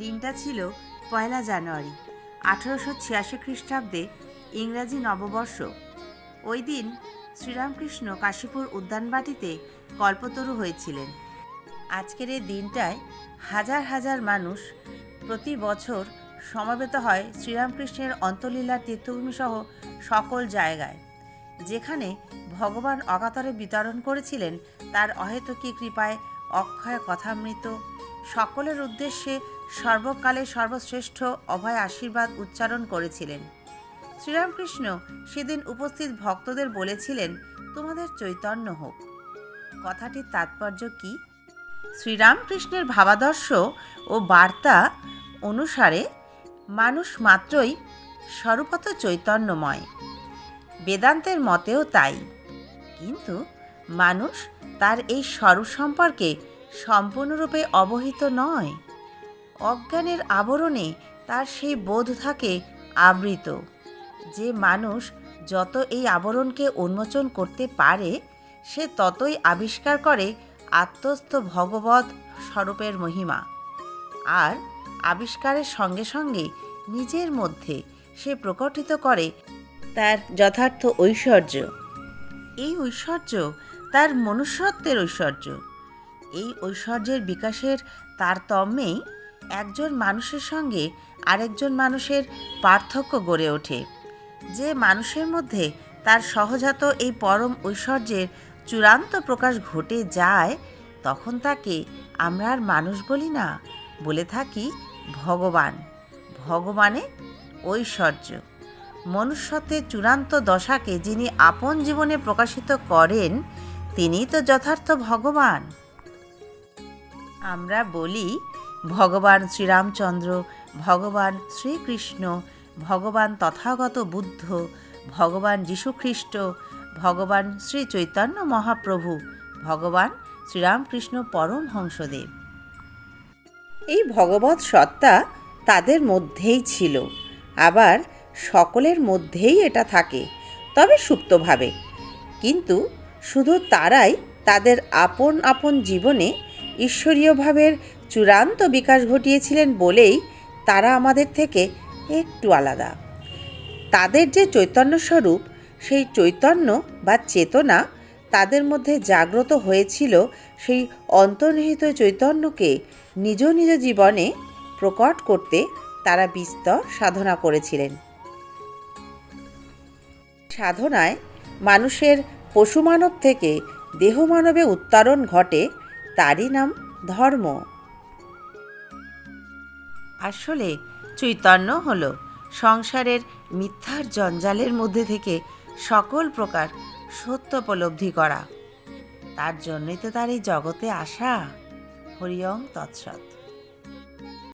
দিনটা ছিল পয়লা জানুয়ারি, আঠারোশো ছিয়াশি খ্রিস্টাব্দে ইংরাজি নববর্ষ। ওই দিন শ্রীরামকৃষ্ণ কাশীপুর উদ্যানবাটিতে কল্পতরু হয়েছিলেন। আজকের এই দিনটায় হাজার হাজার মানুষ প্রতি বছর সমবেত হয় শ্রীরামকৃষ্ণের অন্তলীলার তীর্থভূমি সহ সকল জায়গায়, যেখানে ভগবান অকাতরে বিতরণ করেছিলেন তার অহেতুকী কৃপায় অক্ষয় কথামৃত। সকলের উদ্দেশ্যে সর্বকালে সর্বশ্রেষ্ঠ অভয় আশীর্বাদ উচ্চারণ করেছিলেন। শ্রীরামকৃষ্ণ সেদিন উপস্থিত ভক্তদের বলেছিলেন, তোমাদের চৈতন্য হোক। কথাটির তাৎপর্য কি? শ্রীরামকৃষ্ণের ভাবাদর্শ ও বার্তা অনুসারে মানুষ মাত্রই স্বরূপত চৈতন্যময়। বেদান্তের মতেও তাই। কিন্তু মানুষ তার এই স্বরূপ সম্পর্কে সম্পূর্ণরূপে অবহিত নয়। অজ্ঞানের আবরণে তার সেই বোধ থাকে আবৃত। যে মানুষ যত এই আবরণকে উন্মোচন করতে পারে, সে ততই আবিষ্কার করে আত্মস্থ ভগবত স্বরূপের মহিমা। আর আবিষ্কারের সঙ্গে সঙ্গে নিজের মধ্যে সে প্রকটিত করে তার যথার্থ ঐশ্বর্য। এই ঐশ্বর্য তার মনুষ্যত্বের ঐশ্বর্য। এই ঐশ্বর্যের বিকাশের তারতম্যেই একজন মানুষের সঙ্গে আরেকজন মানুষের পার্থক্য গড়ে ওঠে। যে মানুষের মধ্যে তার সহজাত এই পরম ঐশ্বর্যের চূড়ান্ত প্রকাশ ঘটে যায়, তখন তাকে আমরা আর মানুষ বলি না, বলে থাকি ভগবান। ভগবানে ঐশ্বর্য। মনুষ্যত্বের চূড়ান্ত দশাকে যিনি আপন জীবনে প্রকাশিত করেন তিনিই তো যথার্থ ভগবান। আমরা বলি, ভগবান শ্রীরামচন্দ্র, ভগবান শ্রীকৃষ্ণ, ভগবান তথাগত বুদ্ধ, ভগবান যীশুখ্রিস্ট ভগবান শ্রী চৈতন্য মহাপ্রভু, ভগবান শ্রীরামকৃষ্ণ পরমহংসদেব। এই ভগবত সত্তা তাদের মধ্যেই ছিল। আবার সকলের মধ্যেই এটা থাকে, তবে সুপ্তভাবে। কিন্তু শুধু তারাই তাদের আপন আপন জীবনে ঈশ্বরীয় ভাবের চূড়ান্ত বিকাশ ঘটিয়েছিলেন বলেই তারা আমাদের থেকে একটু আলাদা। তাদের যে চৈতন্য স্বরূপ, সেই চৈতন্য বা চেতনা তাদের মধ্যে জাগ্রত হয়েছিল সেই অন্তর্নিহিত চৈতন্যকে নিজ নিজ জীবনে প্রকট করতে তারা বিস্তর সাধনা করেছিলেন। সাধনায় মানুষের পশুমানব থেকে দেহমানবে উত্তরণ ঘটে, তারই নাম ধর্ম। আসলে চৈতন্য হলো সংসারের মিথ্যার জঞ্জালের মধ্যে থেকে সকল প্রকার সত্য উপলব্ধি করা। তার জন্যই তো তার এই জগতে আসা। হরিয়ং তৎসৎ।